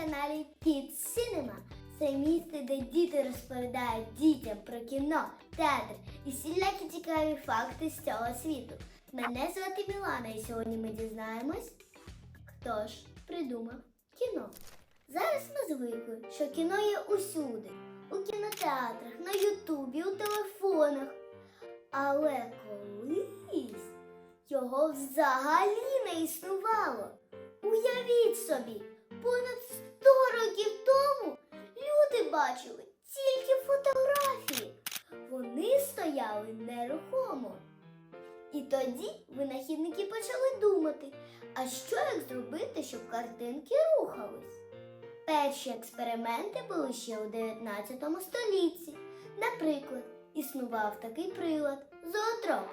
каналі Kids Cinema. Це місце, де діти розповідають дітям про кіно, театр і всілякі цікаві факти з цього світу. Мене звати Мілана, і сьогодні ми дізнаємось, хто ж придумав кіно. Зараз ми звикли, що кіно є усюди, у кінотеатрах, на Ютубі, у телефонах. Але колись його взагалі не існувало. Уявіть собі, стояли нерухомо. І тоді винахідники почали думати, а що як зробити, щоб картинки рухались? Перші експерименти були ще у 19 столітті. Наприклад, існував такий прилад зоотроп.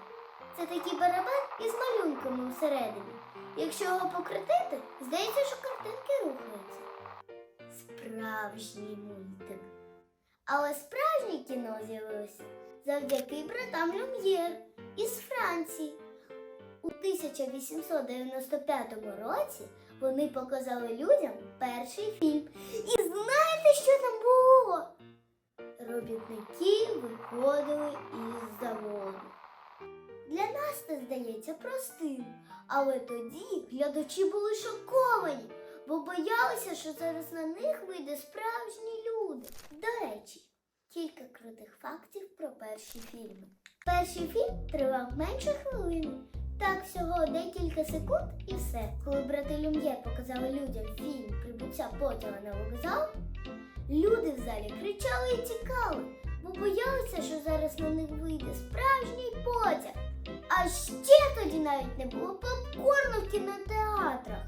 Це такий барабан із малюнками всередині. Якщо його покрутити, здається, що картинки рухаються. Справжній мультик. Але справжнє кіно з'явилося завдяки братам Люм'єр із Франції. У 1895 році вони показали людям перший фільм. І знаєте, що там було? Робітники виходили із заводу. Для нас це здається простим, але тоді глядачі були шоковані, бо боялися, що зараз на них вийде справжні люди. До речі, кілька крутих фактів про перші фільми. Перший фільм тривав менше хвилини. Так, всього декілька секунд і все. Коли брати Люм'єр показали людям фільм Прибуття потяга на вокзал, люди в залі кричали і тікали, бо боялися, що зараз на них вийде справжній потяг. А ще тоді навіть не було попкорну в кінотеатрах.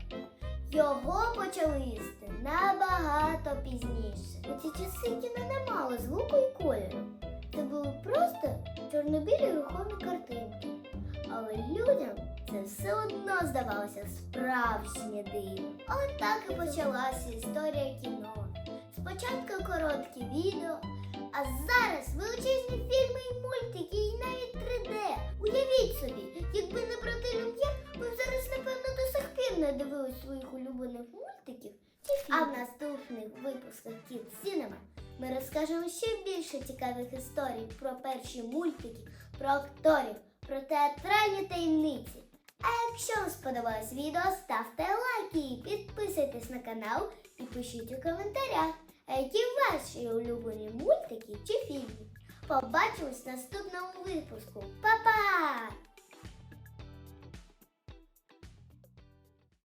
Його почали їсти набагато пізніше. У ці часи кіно не мало звуку і кольору. Це були просто чорнобілі рухомі картинки. Але людям це все одно здавалося справжнє диво. От так і почалася історія кіно. Спочатку короткі відео, а зараз величезні сих пір не дивились своїх улюблених мультиків. А в наступних випусках Kids Cinema ми розкажемо ще більше цікавих історій про перші мультики, про акторів, про театральні таємниці. А якщо вам сподобалось відео, ставте лайки, підписуйтесь на канал і пишіть у коментарях, а які ваші улюблені мультики чи фільми. Побачимось в наступному випуску.